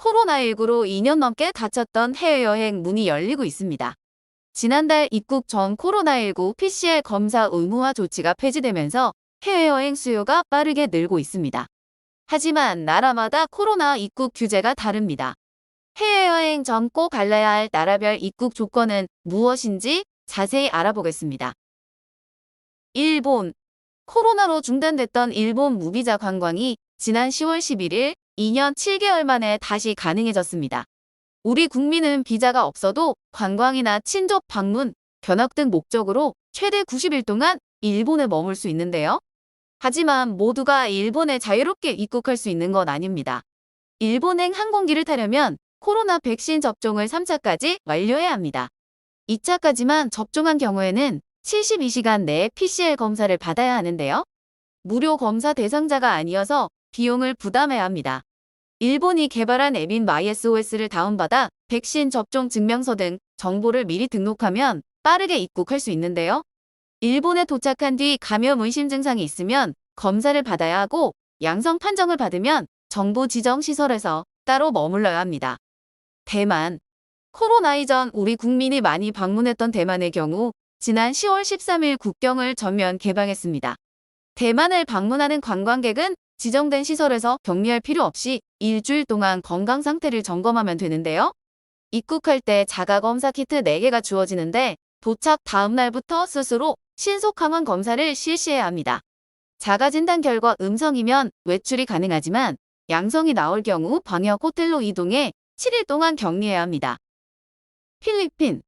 코로나19로 2년 넘게 닫혔던 해외여행 문이 열리고 있습니다. 지난달 입국 전 코로나19 PCR 검사 의무화 조치가 폐지되면서 해외여행 수요가 빠르게 늘고 있습니다. 하지만 나라마다 코로나 입국 규제가 다릅니다. 해외여행 전꼭 알아야 할 나라별 입국 조건은 무엇인지 자세히 알아보겠습니다. 일본 코로나로 중단됐던 일본 무비자 관광이 지난 10월 11일 2년 7개월 만에 다시 가능해졌습니다. 우리 국민은 비자가 없어도 관광이나 친족 방문, 견학 등 목적으로 최대 90일 동안 일본에 머물 수 있는데요. 하지만 모두가 일본에 자유롭게 입국할 수 있는 건 아닙니다. 일본행 항공기를 타려면 코로나 백신 접종을 3차까지 완료해야 합니다. 2차까지만 접종한 경우에는 72시간 내에 PCR 검사를 받아야 하는데요. 무료 검사 대상자가 아니어서 비용을 부담해야 합니다. 일본이 개발한 앱인 MySOS를 다운받아 백신 접종 증명서 등 정보를 미리 등록하면 빠르게 입국할 수 있는데요. 일본에 도착한 뒤 감염 의심 증상이 있으면 검사를 받아야 하고 양성 판정을 받으면 정부 지정 시설에서 따로 머물러야 합니다. 대만 코로나 이전 우리 국민이 많이 방문했던 대만의 경우 지난 10월 13일 국경을 전면 개방했습니다. 대만을 방문하는 관광객은 지정된 시설에서 격리할 필요 없이 일주일 동안 건강 상태를 점검하면 되는데요. 입국할 때 자가검사 키트 4개가 주어지는데 도착 다음 날부터 스스로 신속 항원 검사를 실시해야 합니다. 자가진단 결과 음성이면 외출이 가능하지만 양성이 나올 경우 방역 호텔로 이동해 7일 동안 격리해야 합니다. 필리핀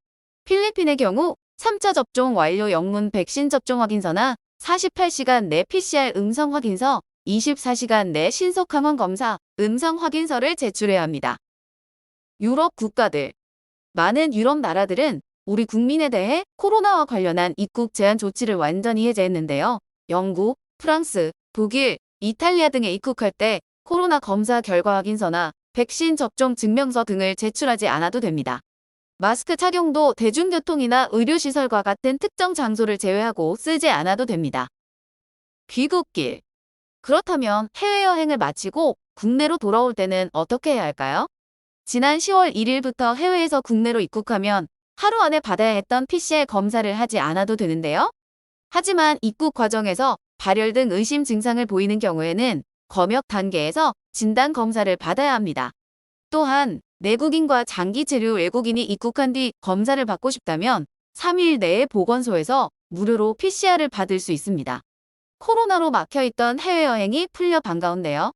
필리핀의 경우 3차 접종 완료 영문 백신 접종 확인서나 48시간 내 PCR 음성 확인서, 24시간 내 신속 항원 검사 음성 확인서를 제출해야 합니다. 유럽 국가들 많은 유럽 나라들은 우리 국민에 대해 코로나와 관련한 입국 제한 조치를 완전히 해제했는데요. 영국, 프랑스, 독일, 이탈리아 등에 입국할 때 코로나 검사 결과 확인서나 백신 접종 증명서 등을 제출하지 않아도 됩니다. 마스크 착용도 대중교통이나 의료시설과 같은 특정 장소를 제외하고 쓰지 않아도 됩니다. 귀국길. 그렇다면 해외여행을 마치고 국내로 돌아올 때는 어떻게 해야 할까요? 지난 10월 1일부터 해외에서 국내로 입국하면 하루 안에 받아야 했던 PCR 검사를 하지 않아도 되는데요. 하지만 입국 과정에서 발열 등 의심 증상을 보이는 경우에는 검역 단계에서 진단 검사를 받아야 합니다. 또한 내국인과 장기 체류 외국인이 입국한 뒤 검사를 받고 싶다면 3일 내에 보건소에서 무료로 PCR을 받을 수 있습니다. 코로나로 막혀있던 해외여행이 풀려 반가운데요.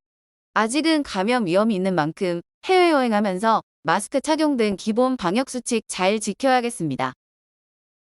아직은 감염 위험이 있는 만큼 해외여행하면서 마스크 착용 등 기본 방역수칙 잘 지켜야겠습니다.